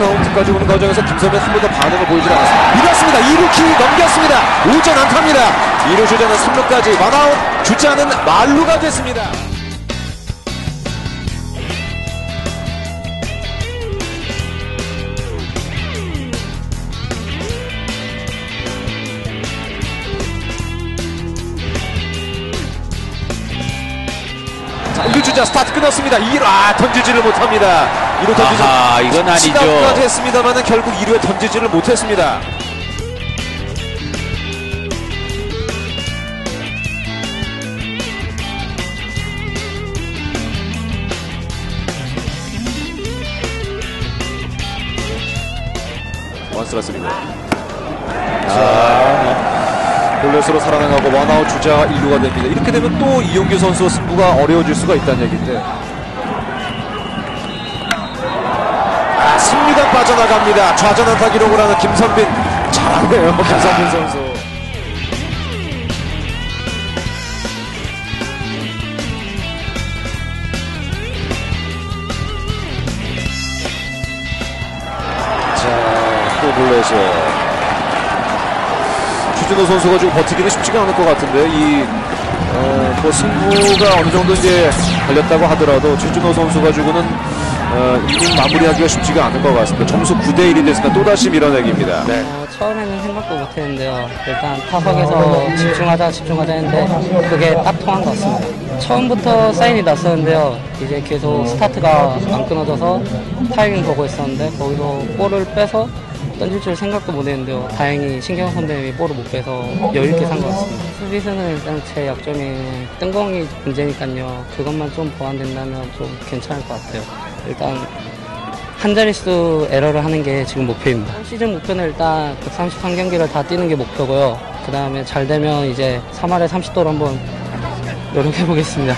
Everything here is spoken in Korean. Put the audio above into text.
카운트까지 오는 과정에서 김선민 한번더 반응을 보이지 않았습니다. 밀었습니다. 2루키 넘겼습니다. 우전 안타입니다. 2루 주자는 3루까지 원아웃 주자는 말루가 됐습니다. 자, 1루 주자 스타트 끊었습니다. 2루, 아, 던지지를 못합니다. 2루 던지지 아하, 이건 아니죠. 시간까지 했습니다만 결국 2루에 던지지를 못했습니다. 원스트라스리고 자, 볼넷으로 살아나가고 원아웃 주자 1루가 됩니다. 이렇게 되면 또 이용규 선수 승부가 어려워질 수가 있다는 얘기인데 아, 16간 빠져나갑니다. 좌전 안타 기록을 하는 김선빈 잘하네요. 김선빈 선수. 자, 또 볼넷에 추진호 선수가 지금 버티기는 쉽지가 않을 것 같은데 이 어, 뭐 승부가 어느 정도 이제 걸렸다고 하더라도 최준호 선수 가지고는 어, 이닝 마무리하기가 쉽지가 않을 것 같습니다. 점수 9대 1이 됐으니까 또 다시 밀어내기입니다. 어, 처음에는 생각도 못 했는데요. 일단 타석에서 집중하자, 집중하자 했는데 그게 딱 통한 것 같습니다. 처음부터 사인이 났었는데요. 이제 계속 스타트가 안 끊어져서 타이밍 보고 있었는데 거기서 볼을 빼서 던질 줄 생각도 못 했는데요. 다행히 신경 선배님이 볼을 못 빼서 여유 있게 산 것 같습니다. 수비수는 일단 제 약점이 뜬공이 문제니까요. 그것만 좀 보완된다면 좀 괜찮을 것 같아요. 일단 한 자릿수 에러를 하는 게 지금 목표입니다. 시즌 목표는 일단 133경기를 다 뛰는 게 목표고요. 그 다음에 잘 되면 이제 3할에 30도로 한번 노력해 보겠습니다.